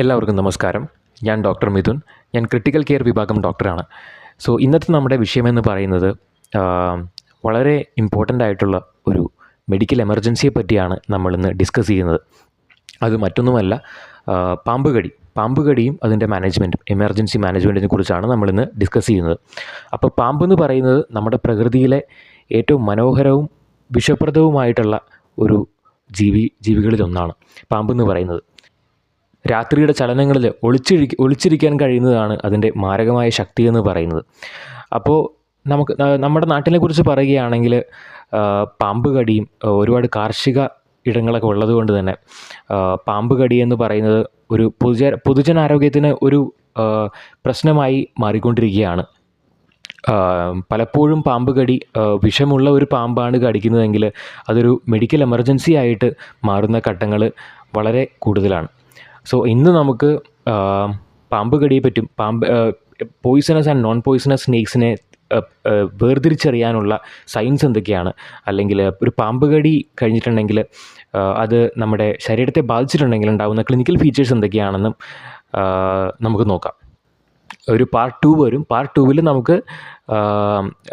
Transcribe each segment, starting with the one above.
എല്ലാവർക്കും നമസ്കാരം. ഞാൻ ഡോക്ടർ മിഥുൻ. ഞാൻ ക്രിട്ടിക്കൽ കെയർ വിഭാഗം ഡോക്ടറാണ്. സോ ഇന്നത്തെ നമ്മുടെ വിഷയമെന്ന് പറയുന്നത് വളരെ ഇമ്പോർട്ടന്റ് ആയിട്ടുള്ള ഒരു മെഡിക്കൽ എമർജൻസിയെ പറ്റിയാണ് നമ്മളിന്ന് ഡിസ്കസ് ചെയ്യുന്നത്. അത് മറ്റൊന്നുമല്ല പാമ്പ് കടി. പാമ്പ് കടിയും അതിന്റെ മാനേജ്മെന്റും എമർജൻസി മാനേജ്മെന്റിനെ കുറിച്ചാണ് നമ്മളിന്ന് ഡിസ്കസ് ചെയ്യുന്നത്. അപ്പോൾ പാമ്പ് എന്ന് പറയുന്നത് നമ്മുടെ പ്രകൃതിയിലെ ഏറ്റവും മനോഹരവും വിഷപ്രദവുമായിട്ടുള്ള ഒരു ജീവി ജീവികളിലൊന്നാണ് പാമ്പ് എന്ന് പറയുന്നത്. രാത്രിയുടെ ചലനങ്ങളിൽ ഒളിച്ചിരി ഒളിച്ചിരിക്കാൻ കഴിയുന്നതാണ് അതിന്റെ മാരകമായ ശക്തി എന്ന് പറയുന്നത്. അപ്പോൾ നമുക്ക് നമ്മുടെ നാട്ടിനെ കുറിച്ച് പറയുകയാണെങ്കിൽ പാമ്പ് കടിയും ഒരുപാട് കാർഷിക ഇടങ്ങളൊക്കെ ഉള്ളത് കൊണ്ട് തന്നെ പാമ്പ് കടി എന്ന് പറയുന്നത് ഒരു പൊതുജ പൊതുജനാരോഗ്യത്തിന് ഒരു പ്രശ്നമായി മാറിക്കൊണ്ടിരിക്കുകയാണ്. പലപ്പോഴും പാമ്പ് കടി വിഷമുള്ള ഒരു പാമ്പാണ് കടിക്കുന്നതെങ്കിൽ അതൊരു മെഡിക്കൽ എമർജൻസി ആയിട്ട് മാറുന്ന ഘട്ടങ്ങൾ വളരെ കൂടുതലാണ്. സോ ഇന്ന് നമുക്ക് പാമ്പ് കടിയെ പറ്റും. പാമ്പ് പോയിസണസ് ആൻഡ് നോൺ പോയിസണസ് സ്നേക്സിനെ വേർതിരിച്ചറിയാനുള്ള സയൻസ് എന്തൊക്കെയാണ്? അല്ലെങ്കിൽ ഒരു പാമ്പ് കടി കഴിഞ്ഞിട്ടുണ്ടെങ്കിൽ അത് നമ്മുടെ ശരീരത്തെ ബാധിച്ചിട്ടുണ്ടെങ്കിൽ ഉണ്ടാകുന്ന ക്ലിനിക്കൽ ഫീച്ചേഴ്സ് എന്തൊക്കെയാണെന്നും നമുക്ക് നോക്കാം. ഒരു പാർട്ട് ടു വരും. പാർട്ട് ടുവിൽ നമുക്ക്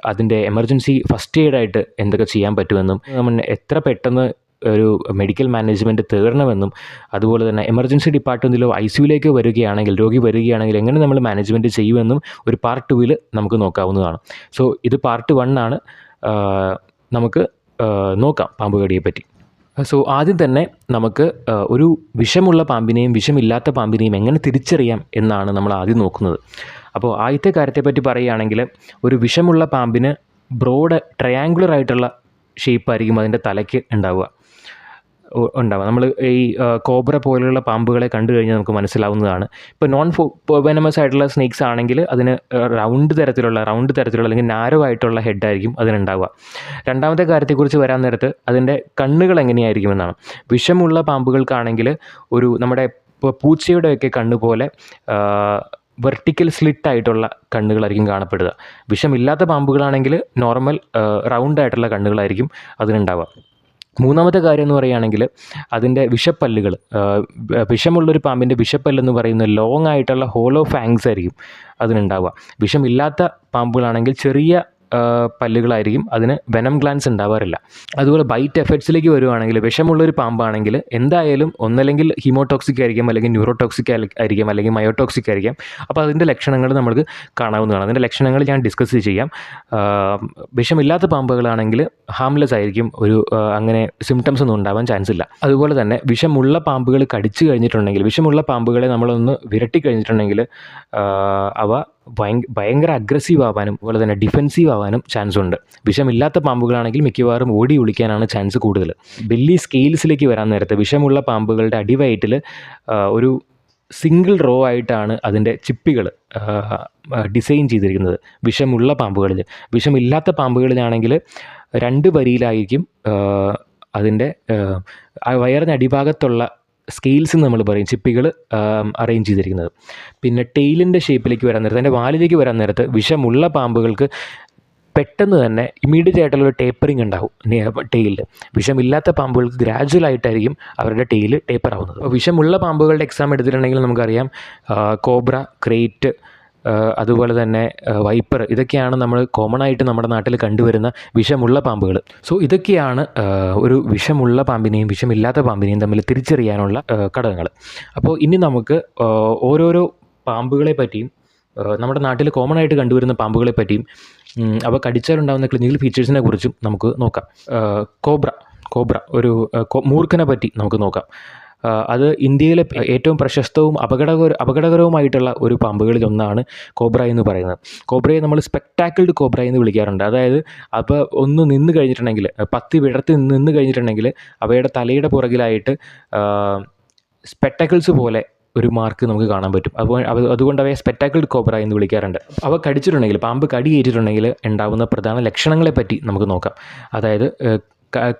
അതിന്റെ എമർജൻസി ഫസ്റ്റ് എയ്ഡായിട്ട് എന്തൊക്കെ ചെയ്യാൻ പറ്റുമെന്നും നമ്മൾ എത്ര പെട്ടെന്ന് ഒരു മെഡിക്കൽ മാനേജ്മെന്റ് തേടണമെന്നും അതുപോലെ തന്നെ എമർജൻസി ഡിപ്പാർട്ട്മെന്റിലോ ഐ സിയുലേക്കോ വരികയാണെങ്കിൽ രോഗി വരികയാണെങ്കിൽ എങ്ങനെ നമ്മൾ മാനേജ്മെന്റ് ചെയ്യുമെന്നും ഒരു പാർട്ട് ടൂവിൽ നമുക്ക് നോക്കാവുന്നതാണ്. സോ ഇത് പാർട്ട് വൺ ആണ്. നമുക്ക് നോക്കാം പാമ്പ് കടിയെ പറ്റി. സോ ആദ്യം തന്നെ നമുക്ക് ഒരു വിഷമുള്ള പാമ്പിനെയും വിഷമില്ലാത്ത പാമ്പിനെയും എങ്ങനെ തിരിച്ചറിയാം എന്നാണ് നമ്മൾ ആദ്യം നോക്കുന്നത്. അപ്പോൾ ആദ്യത്തെ കാര്യത്തെപ്പറ്റി പറയുകയാണെങ്കിൽ ഒരു വിഷമുള്ള പാമ്പിന് ബ്രോഡ് ട്രയാങ്കുലർ ആയിട്ടുള്ള ഷേപ്പായിരിക്കും അതിന്റെ തലയ്ക്ക് ഉണ്ടാവുക. ഉണ്ടാവുക. നമ്മൾ ഈ കോബ്ര പോലെയുള്ള പാമ്പുകളെ കണ്ടു കഴിഞ്ഞാൽ നമുക്ക് മനസ്സിലാവുന്നതാണ്. ഇപ്പോൾ നോൺ വെനമസ് ആയിട്ടുള്ള സ്നേക്സ് ആണെങ്കിൽ അതിന് റൗണ്ട് തരത്തിലുള്ള റൗണ്ട് തരത്തിലുള്ള അല്ലെങ്കിൽ നാരോ ആയിട്ടുള്ള ഹെഡായിരിക്കും അതിനുണ്ടാവുക. രണ്ടാമത്തെ കാര്യത്തെക്കുറിച്ച് വരാൻ നേരത്ത് അതിന്റെ കണ്ണുകൾ എങ്ങനെയായിരിക്കുമെന്നാണ് വിഷമുള്ള പാമ്പുകൾക്കാണെങ്കിൽ ഒരു നമ്മുടെ പൂച്ചയുടെയൊക്കെ കണ്ണ് പോലെ വെർട്ടിക്കൽ സ്ലിറ്റ് ആയിട്ടുള്ള കണ്ണുകളായിരിക്കും കാണപ്പെടുക. വിഷമില്ലാത്ത പാമ്പുകളാണെങ്കിൽ നോർമൽ റൗണ്ട് ആയിട്ടുള്ള കണ്ണുകളായിരിക്കും അതിനുണ്ടാവുക. മൂന്നാമത്തെ കാര്യം എന്ന് പറയുകയാണെങ്കിൽ അതിന്റെ വിഷപ്പല്ലുകൾ വിഷമുള്ളൊരു പാമ്പിന്റെ വിഷപ്പല്ലെന്ന് പറയുന്ന ലോങ് ആയിട്ടുള്ള ഹോളോ ഫാങ്സ് ആയിരിക്കും അതിനുണ്ടാവുക. വിഷമില്ലാത്ത പാമ്പുകളാണെങ്കിൽ ചെറിയ പല്ലുകളായിരിക്കും. അതിന് വെനം ഗ്ലാൻസ് ഉണ്ടാവാറില്ല. അതുപോലെ ബൈറ്റ് എഫക്ട്സിലേക്ക് വരുവാണെങ്കിൽ വിഷമുള്ളൊരു പാമ്പാണെങ്കിൽ എന്തായാലും ഒന്നല്ലെങ്കിൽ ഹീമോടോക്സിക് ആയിരിക്കും അല്ലെങ്കിൽ ന്യൂറോടോക്സിക് ആയിരിക്കും അല്ലെങ്കിൽ മയോടോക്സിക് ആയിരിക്കും. അപ്പോൾ അതിന്റെ ലക്ഷണങ്ങൾ നമുക്ക് കാണാവുന്നതാണ്. അതിന്റെ ലക്ഷണങ്ങൾ ഞാൻ ഡിസ്കസ് ചെയ്യാം. വിഷമില്ലാത്ത പാമ്പുകളാണെങ്കിൽ ഹാംലെസ് ആയിരിക്കും. ഒരു അങ്ങനെ സിംറ്റംസ് ഒന്നും ഉണ്ടാവാൻ ചാൻസ് ഇല്ല. അതുപോലെ തന്നെ വിഷമുള്ള പാമ്പുകൾ കടിച്ചു കഴിഞ്ഞിട്ടുണ്ടെങ്കിൽ വിഷമുള്ള പാമ്പുകളെ നമ്മളൊന്ന് വിരട്ടി കഴിഞ്ഞിട്ടുണ്ടെങ്കിൽ അവ ഭയങ്കര അഗ്രസീവ് ആവാനും അതുപോലെ തന്നെ ഡിഫെൻസീവ് ആവാനും ചാൻസ് ഉണ്ട്. വിഷമില്ലാത്ത പാമ്പുകളാണെങ്കിൽ മിക്കവാറും ഓടി ഒളിക്കാനാണ് ചാൻസ് കൂടുതൽ. വലിയ സ്കെയിൽസിലേക്ക് വരാൻ നേരത്തെ വിഷമുള്ള പാമ്പുകളുടെ അടിവയറ്റിൽ ഒരു സിംഗിൾ റോ ആയിട്ടാണ് അതിന്റെ ചിപ്പികൾ ഡിസൈൻ ചെയ്തിരിക്കുന്നത് വിഷമുള്ള പാമ്പുകളിൽ വിഷമില്ലാത്ത പാമ്പുകളിലാണെങ്കിൽ രണ്ട് വരിയിലായിരിക്കും അതിന്റെ വയറിന് അടിഭാഗത്തുള്ള സ്കെയിൽസ് എന്ന് നമ്മൾ പറയും ചിപ്പികൾ അറേഞ്ച് ചെയ്തിരിക്കുന്നത്. പിന്നെ ടെയിലിന്റെ ഷേപ്പിലേക്ക് വരാൻ നേരത്ത് അതിന്റെ വാലിലേക്ക് വരാൻ നേരത്ത് വിഷമുള്ള പാമ്പുകൾക്ക് പെട്ടെന്ന് തന്നെ ഇമ്മീഡിയറ്റ് ആയിട്ടുള്ള ഒരു ടേപ്പറിങ് ഉണ്ടാവും ടെയിലിൽ വിഷമില്ലാത്ത പാമ്പുകൾക്ക് ഗ്രാജുവൽ ആയിട്ടായിരിക്കും അവരുടെ ടെയിൽ ടേപ്പർ ആവുന്നത്. അപ്പോൾ വിഷമുള്ള പാമ്പുകളുടെ എക്സാം എടുത്തിട്ടുണ്ടെങ്കിൽ നമുക്കറിയാം കോബ്ര ക്രേറ്റ് അതുപോലെ തന്നെ വൈപ്പർ. ഇതൊക്കെയാണ് നമ്മൾ കോമൺ ആയിട്ട് നമ്മുടെ നാട്ടിൽ കണ്ടുവരുന്ന വിഷമുള്ള പാമ്പുകൾ. സോ ഇതൊക്കെയാണ് ഒരു വിഷമുള്ള പാമ്പിനെയും വിഷമില്ലാത്ത പാമ്പിനെയും തമ്മിൽ തിരിച്ചറിയാനുള്ള ഘടകങ്ങൾ. അപ്പോൾ ഇനി നമുക്ക് ഓരോരോ പാമ്പുകളെ പറ്റിയും നമ്മുടെ നാട്ടിൽ കോമൺ ആയിട്ട് കണ്ടുവരുന്ന പാമ്പുകളെ പറ്റിയും അവ കടിച്ചാലുണ്ടാകുന്ന ക്ലിനിക്കൽ ഫീച്ചേഴ്സിനെ കുറിച്ചും നമുക്ക് നോക്കാം. കോബ്ര. കോബ്ര. ഒരു മൂർഖനെ പറ്റി നമുക്ക് നോക്കാം. അത് ഇന്ത്യയിലെ ഏറ്റവും പ്രശസ്തവും അപകടകര അപകടകരവുമായിട്ടുള്ള ഒരു പാമ്പുകളിൽ ഒന്നാണ് കോബ്ര എന്ന് പറയുന്നത്. കോബ്രയെ നമ്മൾ സ്പെക്ടാക്കിൾഡ് കോബ്ര എന്ന് വിളിക്കാറുണ്ട്. അതായത് അപ്പോൾ ഒന്ന് നിന്ന് കഴിഞ്ഞിട്ടുണ്ടെങ്കിൽ പത്തി വിടർത്തി നിന്ന് കഴിഞ്ഞിട്ടുണ്ടെങ്കിൽ അവയുടെ തലയുടെ പുറകിലായിട്ട് സ്പെക്ടാക്കിൾസ് പോലെ ഒരു മാർക്ക് നമുക്ക് കാണാൻ പറ്റും. അപ്പോൾ അതുകൊണ്ട് അവയെ സ്പെക്ടാക്കിൾഡ് കോബ്ര എന്ന് വിളിക്കാറുണ്ട്. അവ കടിച്ചിട്ടുണ്ടെങ്കിൽ പാമ്പ് കടിയേറ്റിട്ടുണ്ടെങ്കിൽ ഉണ്ടാകുന്ന പ്രധാന ലക്ഷണങ്ങളെ പറ്റി നമുക്ക് നോക്കാം. അതായത്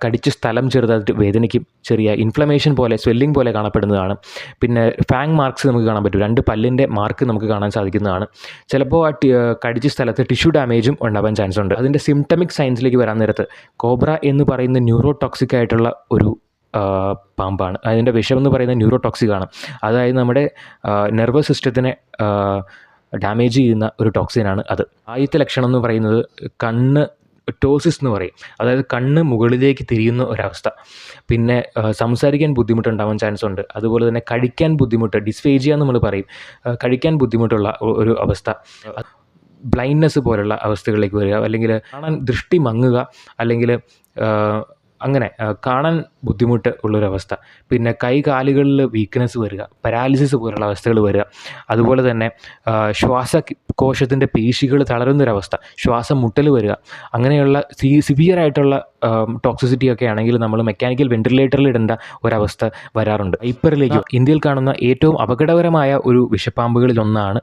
കടിച്ച് സ്ഥലം ചെറുതായിട്ട് വേദനയ്ക്കും ചെറിയ ഇൻഫ്ലമേഷൻ പോലെ സ്വെല്ലിംഗ് പോലെ കാണപ്പെടുന്നതാണ്. പിന്നെ ഫാങ് മാർക്സ് നമുക്ക് കാണാൻ പറ്റും. രണ്ട് പല്ലിന്റെ മാർക്ക് നമുക്ക് കാണാൻ സാധിക്കുന്നതാണ്. ചിലപ്പോൾ ആ കടിച്ച് സ്ഥലത്ത് ടിഷ്യൂ ഡാമേജും ഉണ്ടാവാൻ ചാൻസ് ഉണ്ട്. അതിന്റെ സിംറ്റമിക് സയൻസിലേക്ക് വരാൻ നേരത്ത് കോബ്ര എന്ന് പറയുന്ന ന്യൂറോ ടോക്സിക് ആയിട്ടുള്ള ഒരു പാമ്പാണ്. അതിന്റെ വിഷം എന്ന് പറയുന്നത് ന്യൂറോടോക്സിക് ആണ്. അതായത് നമ്മുടെ നെർവസ് സിസ്റ്റത്തിനെ ഡാമേജ് ചെയ്യുന്ന ഒരു ടോക്സിനാണ് അത്. ആദ്യത്തെ ലക്ഷണം എന്ന് പറയുന്നത് കണ്ണ് ടോസിസ് എന്ന് പറയും. അതായത് കണ്ണ് മുകളിലേക്ക് തിരിയുന്ന ഒരവസ്ഥ. പിന്നെ സംസാരിക്കാൻ ബുദ്ധിമുട്ടുണ്ടാവാൻ ചാൻസ് ഉണ്ട്. അതുപോലെ തന്നെ കഴിക്കാൻ ബുദ്ധിമുട്ട് ഡിസ്ഫേജിയ നമ്മൾ പറയും. കഴിക്കാൻ ബുദ്ധിമുട്ടുള്ള ഒരു അവസ്ഥ. ബ്ലൈൻഡ്നെസ് പോലുള്ള അവസ്ഥകളിലേക്ക് വരിക. അല്ലെങ്കിൽ കാണാൻ ദൃഷ്ടി മങ്ങുക. അല്ലെങ്കിൽ അങ്ങനെ കാണാൻ ബുദ്ധിമുട്ട് ഉള്ളൊരവസ്ഥ. പിന്നെ കൈ കാലുകളിൽ വീക്ക്നെസ് വരിക പരാലിസിസ് പോലുള്ള അവസ്ഥകൾ വരിക. അതുപോലെ തന്നെ ശ്വാസ ശ്വാസകോശത്തിന്റെ പേശികൾ തളരുന്നൊരവസ്ഥ ശ്വാസം മുട്ടൽ വരിക. അങ്ങനെയുള്ള സി സിവിയറായിട്ടുള്ള ടോക്സിസിറ്റി ഒക്കെ ആണെങ്കിൽ നമ്മൾ മെക്കാനിക്കൽ വെന്റിലേറ്ററിൽ ഇടേണ്ട ഒരവസ്ഥ വരാറുണ്ട്. വൈപ്പറിലേക്ക് ഇന്ത്യയിൽ കാണുന്ന ഏറ്റവും അപകടകരമായ ഒരു വിഷപ്പാമ്പുകളിൽ ഒന്നാണ്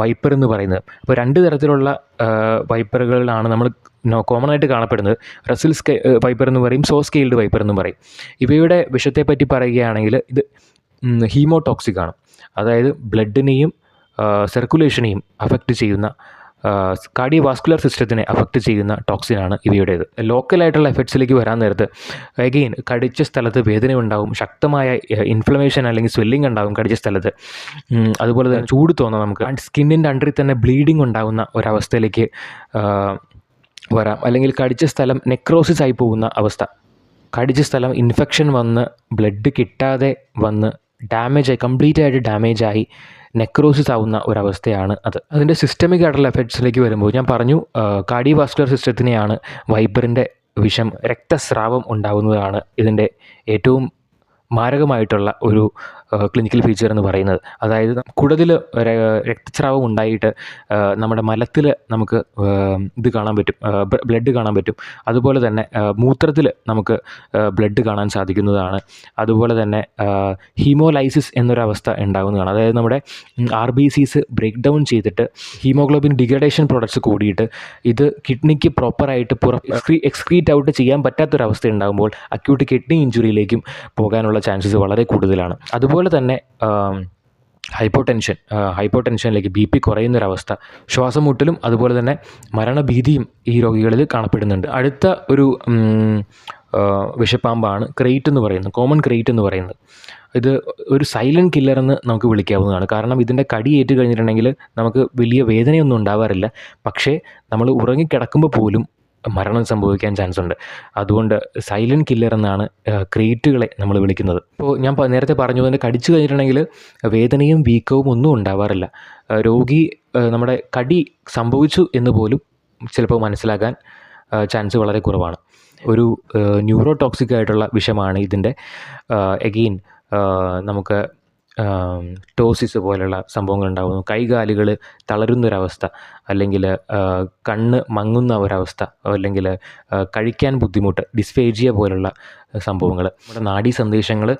വൈപ്പർ എന്ന് പറയുന്നത്. അപ്പോൾ രണ്ട് തരത്തിലുള്ള വൈപ്പറുകളിലാണ് നമ്മൾ കോമൺ ആയിട്ട് കാണപ്പെടുന്നത്. റസിൽ സ്കെ വൈപ്പർ എന്ന് പറയും സോ സ്കെയിൽഡ് വൈപ്പർ എന്ന് പറയും. ഇവയുടെ വിഷത്തെ പറ്റി പറയുകയാണെങ്കിൽ ഇത് ഹീമോടോക്സിക് ആണ്. അതായത് ബ്ലഡിനെയും സർക്കുലേഷനെയും അഫക്റ്റ് ചെയ്യുന്ന കാർഡിയോ വാസ്കുലർ സിസ്റ്റത്തിനെ അഫക്റ്റ് ചെയ്യുന്ന ടോക്സിനാണ് ഇവയുടേത്. ലോക്കലായിട്ടുള്ള എഫക്ട്സിലേക്ക് വരാൻ നേരത്ത് അഗെയിൻ കടിച്ച സ്ഥലത്ത് വേദന ഉണ്ടാവും ശക്തമായ ഇൻഫ്ലമേഷൻ അല്ലെങ്കിൽ സ്വെല്ലിംഗ് ഉണ്ടാവും കടിച്ച സ്ഥലത്ത്. അതുപോലെ തന്നെ ചൂട് തോന്നാം നമുക്ക്. സ്കിന്നിന്റെ അണ്ടറിൽ തന്നെ ബ്ലീഡിംഗ് ഉണ്ടാകുന്ന ഒരവസ്ഥയിലേക്ക് വരാം. അല്ലെങ്കിൽ കടിച്ച സ്ഥലം നെക്രോസിസ് ആയി പോകുന്ന അവസ്ഥ. കടിച്ച സ്ഥലം ഇൻഫെക്ഷൻ വന്ന് ബ്ലഡ് കിട്ടാതെ വന്ന് ഡാമേജ് ആയി കംപ്ലീറ്റ് ആയിട്ട് ആയി നെക്രോസിസ് ആവുന്ന ഒരവസ്ഥയാണ് അത്. അതിന്റെ സിസ്റ്റമിക് ആയിട്ടുള്ള എഫക്ട്സിലേക്ക് വരുമ്പോൾ ഞാൻ പറഞ്ഞു കാർഡിയോവാസ്കുലർ സിസ്റ്റത്തിനെയാണ് വൈബറിന്റെ വിഷം രക്തസ്രാവം ഉണ്ടാവുന്നതാണ് ഇതിന്റെ ഏറ്റവും മാരകമായിട്ടുള്ള ഒരു ക്ലിനിക്കൽ ഫീച്ചർ എന്ന് പറയുന്നത്. അതായത് കുടതിൽ രക്തസ്രാവം ഉണ്ടായിട്ട് നമ്മുടെ മലത്തിൽ നമുക്ക് ഇത് കാണാൻ പറ്റും. ബ്ലഡ് കാണാൻ പറ്റും. അതുപോലെ തന്നെ മൂത്രത്തിൽ നമുക്ക് ബ്ലഡ് കാണാൻ സാധിക്കുന്നതാണ്. അതുപോലെ തന്നെ ഹീമോലൈസിസ് എന്നൊരവസ്ഥ ഉണ്ടാകുന്നതാണ്. അതായത് നമ്മുടെ R B Cs break down ചെയ്തിട്ട് ഹീമോഗ്ലോബിൻ ഡിഗ്രഡേഷൻ പ്രോഡക്ട്സ് കൂടിയിട്ട് ഇത് കിഡ്നിക്ക് പ്രോപ്പറായിട്ട് പുറ എക്സ്ക്രീറ്റ് ഔട്ട് ചെയ്യാൻ പറ്റാത്തൊരവസ്ഥ ഉണ്ടാകുമ്പോൾ അക്യൂട്ട് കിഡ്നി ഇഞ്ചുറിയിലേക്കും പോകാനുള്ള ചാൻസസ് വളരെ കൂടുതലാണ്. അതുപോലെ തന്നെ ഹൈപ്പോ ടെൻഷൻ ഹൈപ്പോ ടെൻഷനിലേക്ക് ബി പി കുറയുന്നൊരവസ്ഥ ശ്വാസം മുട്ടലും അതുപോലെ തന്നെ മരണഭീതിയും ഈ രോഗികളിൽ കാണപ്പെടുന്നുണ്ട്. അടുത്ത ഒരു വിഷപ്പാമ്പാണ് ക്രെയ്റ്റ് എന്ന് പറയുന്നത് കോമൺ ക്രെയ്റ്റ് എന്ന് പറയുന്നത്. ഇത് ഒരു സൈലന്റ് കില്ലർ എന്ന് നമുക്ക് വിളിക്കാവുന്നതാണ്. കാരണം ഇതിന്റെ ഏറ്റു കഴിഞ്ഞിട്ടുണ്ടെങ്കിൽ നമുക്ക് വലിയ വേദനയൊന്നും ഉണ്ടാവാറില്ല. പക്ഷേ നമ്മൾ ഉറങ്ങിക്കിടക്കുമ്പോൾ പോലും മരണം സംഭവിക്കാൻ ചാൻസ് ഉണ്ട്. അതുകൊണ്ട് സൈലന്റ് കില്ലർ എന്നാണ് ക്രീറ്റുകളെ നമ്മൾ വിളിക്കുന്നത്. ഇപ്പോൾ ഞാൻ നേരത്തെ പറഞ്ഞു തന്നെ കടിച്ചു കഴിഞ്ഞിട്ടുണ്ടെങ്കിൽ വേദനയും വീക്കവും ഒന്നും ഉണ്ടാവാറില്ല. രോഗി നമ്മുടെ കടി സംഭവിച്ചു എന്ന് പോലും ചിലപ്പോൾ മനസ്സിലാക്കാൻ ചാൻസ് വളരെ കുറവാണ്. ഒരു ന്യൂറോ ടോക്സിക് ആയിട്ടുള്ള വിഷമാണ് ഇതിന്റെ. എഗെയിൻ നമുക്ക് ടോസിസ് പോലുള്ള സംഭവങ്ങൾ ഉണ്ടാകുന്നു കൈകാലുകൾ തളരുന്നൊരവസ്ഥ അല്ലെങ്കിൽ കണ്ണ് മങ്ങുന്ന ഒരവസ്ഥ അല്ലെങ്കിൽ കഴിക്കാൻ ബുദ്ധിമുട്ട് ഡിസ്ഫേജിയ പോലുള്ള സംഭവങ്ങൾ. നമ്മുടെ നാഡീ സന്ദേശങ്ങൾ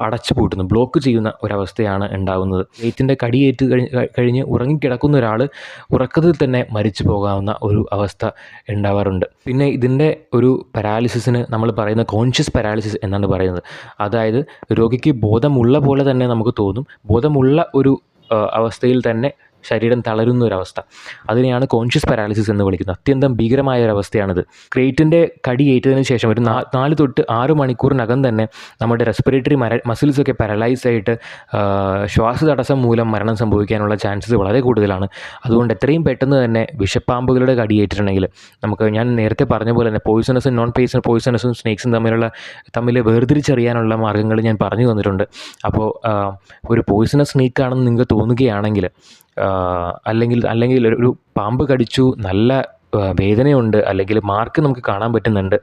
അടച്ചു പൂട്ടുന്നു ബ്ലോക്ക് ചെയ്യുന്ന ഒരവസ്ഥയാണ് ഉണ്ടാകുന്നത്. വെയ്റ്റിന്റെ കടിയേറ്റ് കഴിഞ്ഞ് കഴിഞ്ഞ് ഉറങ്ങിക്കിടക്കുന്ന ഒരാൾ ഉറക്കത്തിൽ തന്നെ മരിച്ചു പോകാവുന്ന ഒരു അവസ്ഥ ഉണ്ടാവാറുണ്ട്. പിന്നെ ഇതിന്റെ ഒരു പാരാലിസിസിന് നമ്മൾ പറയുന്ന കോൺഷ്യസ് പാരാലിസിസ് എന്നാണ് പറയുന്നത്. അതായത് രോഗിക്ക് ബോധമുള്ള പോലെ തന്നെ നമുക്ക് തോന്നും. ബോധമുള്ള ഒരു അവസ്ഥയിൽ തന്നെ ശരീരം തളരുന്ന ഒരവസ്ഥ അതിനെയാണ് കോൺഷ്യസ് പാരാലിസിസ് എന്ന് വിളിക്കുന്നത്. അത്യന്തം ഭീകരമായ ഒരവസ്ഥയാണിത് ക്രേറ്റിന്റെ കടി ഏറ്റതിന് ശേഷം ഒരു നാല് തൊട്ട് ആറ് മണിക്കൂറിനകം തന്നെ നമ്മുടെ റെസ്പിറേറ്ററി മര മസിൽസൊക്കെ പാരലൈസ് ആയിട്ട് ശ്വാസ തടസ്സം മൂലം മരണം സംഭവിക്കാനുള്ള ചാൻസസ് വളരെ കൂടുതലാണ്. അതുകൊണ്ട് എത്രയും പെട്ടെന്ന് തന്നെ വിഷപ്പാമ്പുകളുടെ കടി ഏറ്റിട്ടുണ്ടെങ്കിൽ നമുക്ക് ഞാൻ നേരത്തെ പറഞ്ഞ പോലെ തന്നെ പോയിസണസും നോൺ പോയിസൺ പോയിസണസും സ്നേക്സും തമ്മിലുള്ള തമ്മിൽ വേർതിരിച്ചറിയാനുള്ള മാർഗങ്ങൾ ഞാൻ പറഞ്ഞു തന്നിട്ടുണ്ട്. അപ്പോൾ ഒരു പോയിസണസ് സ്നേക്ക് ആണെന്ന് നിങ്ങൾക്ക് തോന്നുകയാണെങ്കിൽ അല്ലെങ്കിൽ അല്ലെങ്കിൽ ഒരു പാമ്പ് കടിച്ചു നല്ല വേദനയുണ്ട് അല്ലെങ്കിൽ മാർക്ക് നമുക്ക് കാണാൻ പറ്റുന്നുണ്ട്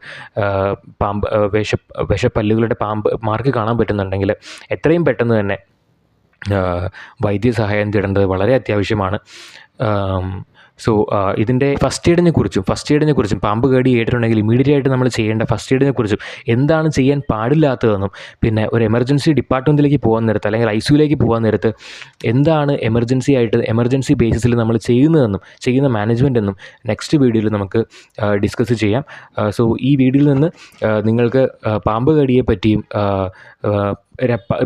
പാമ്പ് വിഷ വിഷപ്പല്ലുകളുടെ പാമ്പ് മാർക്ക് കാണാൻ പറ്റുന്നുണ്ടെങ്കിൽ എത്രയും പെട്ടെന്ന് തന്നെ വൈദ്യസഹായം തേടേണ്ടത് വളരെ അത്യാവശ്യമാണ്. സോ ഇതിന്റെ ഫസ്റ്റ് എയ്ഡിനെ കുറിച്ചും ഫസ്റ്റ് എയ്ഡിനെ കുറിച്ചും പാമ്പ് കടി ഏറ്റിട്ടുണ്ടെങ്കിൽ ഇമീഡിയറ്റ് ആയിട്ട് നമ്മൾ ചെയ്യേണ്ട ഫസ്റ്റ് എയ്ഡിനെ കുറിച്ചും എന്താണ് ചെയ്യാൻ പാടില്ലാത്തതെന്നും പിന്നെ ഒരു എമർജൻസി ഡിപ്പാർട്ട്മെന്റിലേക്ക് പോകാൻ നേരത്ത് അല്ലെങ്കിൽ ഐ സിയുലേക്ക് പോകാൻ നേരത്ത് എന്താണ് എമർജൻസി ആയിട്ട് എമർജൻസി ബേസിസിൽ നമ്മൾ ചെയ്യുന്നതെന്നും ചെയ്യുന്ന മാനേജ്മെന്റ് എന്നും നെക്സ്റ്റ് വീഡിയോയിൽ നമുക്ക് ഡിസ്കസ് ചെയ്യാം. സോ ഈ വീഡിയോയിൽ നിന്ന് നിങ്ങൾക്ക് പാമ്പ് കടിയെ പറ്റിയും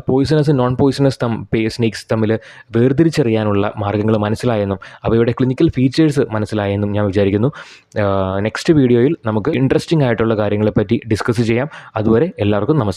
പോയിസണസ് നോൺ പോയിസണസ് തം സ്നേക്സ് തമ്മിൽ വേർതിരിച്ചറിയാനുള്ള മാർഗങ്ങൾ മനസ്സിലായെന്നും അവയുടെ ക്ലിനിക്കൽ ഫീച്ചേഴ്സ് മനസ്സിലായെന്നും ഞാൻ വിചാരിക്കുന്നു. നെക്സ്റ്റ് വീഡിയോയിൽ നമുക്ക് ഇൻട്രസ്റ്റിംഗ് ആയിട്ടുള്ള കാര്യങ്ങളെപ്പറ്റി ഡിസ്കസ് ചെയ്യാം. അതുവരെ എല്ലാവർക്കും നമസ്കാരം